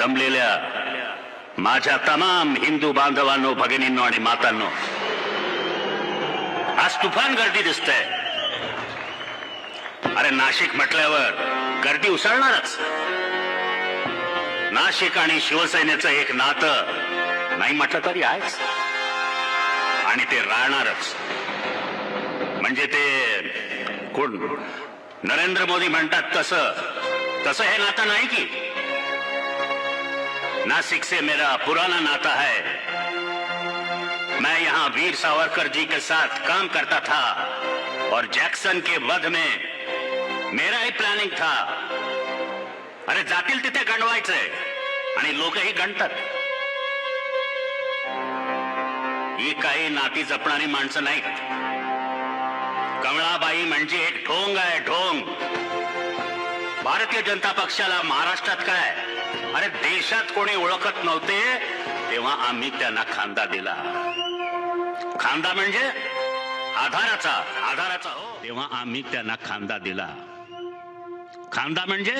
जमलेल्या माझ्या तमाम हिंदू बांधवांनो भगिनींनो आणि मातांनो आज तुफान गर्दी दिसतंय. अरे नाशिक म्हटल्यावर गर्दी उसळणारच. नाशिक आणि शिवसेनेचं एक नातं नाही म्हटलं तरी आहेच. आणि ते राहणारच. म्हणजे ते कोण? नरेंद्र मोदी म्हणतात तसं. तसं हे नातं नाही की. नासिक से मेरा पुराना नाता है। मैं यहाँ वीर सावरकर जी के साथ काम करता था और जैक्सन के वध में मेरा ही प्लॅनिंग था। अरे जातील तिथे गणवायचंय आणि लोकही गणतात ही काही नाती जपणारी माणसं नाहीत। कमळाबाई म्हणजे एक ढोंग आहे ढोंग। भारतीय जनता पक्षाला महाराष्ट्रात काय? अरे देशात कोणी ओळखत नव्हते तेव्हा आम्ही त्यांना खांदा दिला. खांदा म्हणजे आधाराचा. आधाराचा हो. तेव्हा आम्ही त्यांना खांदा दिला. खांदा म्हणजे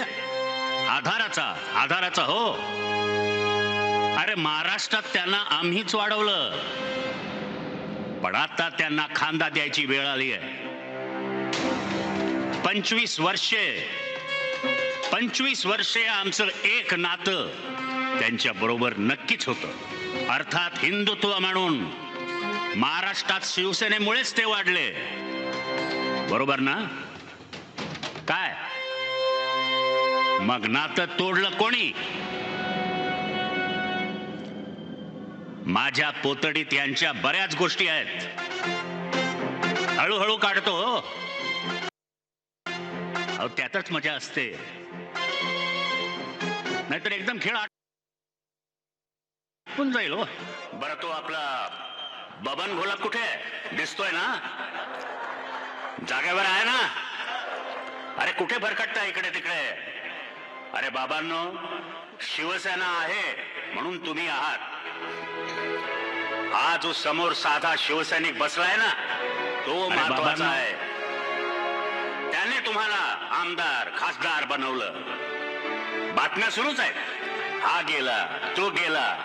आधाराचा. आधाराचा हो. अरे महाराष्ट्रात त्यांना आम्हीच वाढवलं. पण आता त्यांना खांदा द्यायची वेळ आली आहे. पंचवीस वर्षे पंचवीस वर्षे आमचं एक नातं त्यांच्या बरोबर नक्कीच होतं. अर्थात हिंदुत्व म्हणून. महाराष्ट्रात शिवसेनेमुळेच ते वाढले. बरोबर ना? काय? मग नातं तोडलं कोणी? माझ्या पोतडीत यांच्या बऱ्याच गोष्टी आहेत. हळूहळू काढतो हो. अहो त्यातच मजा असते. नाहीतर एकदम खेळ आटून जाईल हो. बरं तो आपला बबन घोला कुठे? दिसतोय ना? जागेवर आहे ना? अरे कुठे भरकटता इकडे तिकडे? अरे बाबांनो शिवसेना आहे म्हणून तुम्ही आहात. हा जो समोर साधा शिवसैनिक बसलाय ना तो महत्त्वाचा. आहे. त्याने तुम्हाला आमदार खासदार बनवलं. बातम्या सुरूच आहेत. हा गेला तो गेला.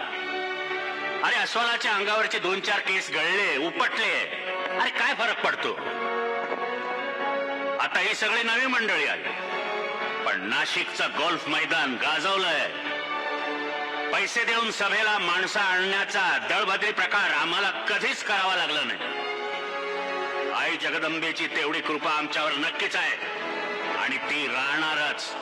अरे अस्वलाच्या अंगावरचे दोन चार केस गळले उपटले. अरे काय फरक पडतो? आता हे सगळे नवी मंडळी आले. पण नाशिकचं गोल्फ मैदान गाजवलंय. पैसे देऊन सभेला माणसं आणण्याचा दळभद्री प्रकार आम्हाला कधीच करावा लागला नाही. आई जगदंबेची तेवढी कृपा आमच्यावर नक्कीच आहे. आणि ती राहणारच.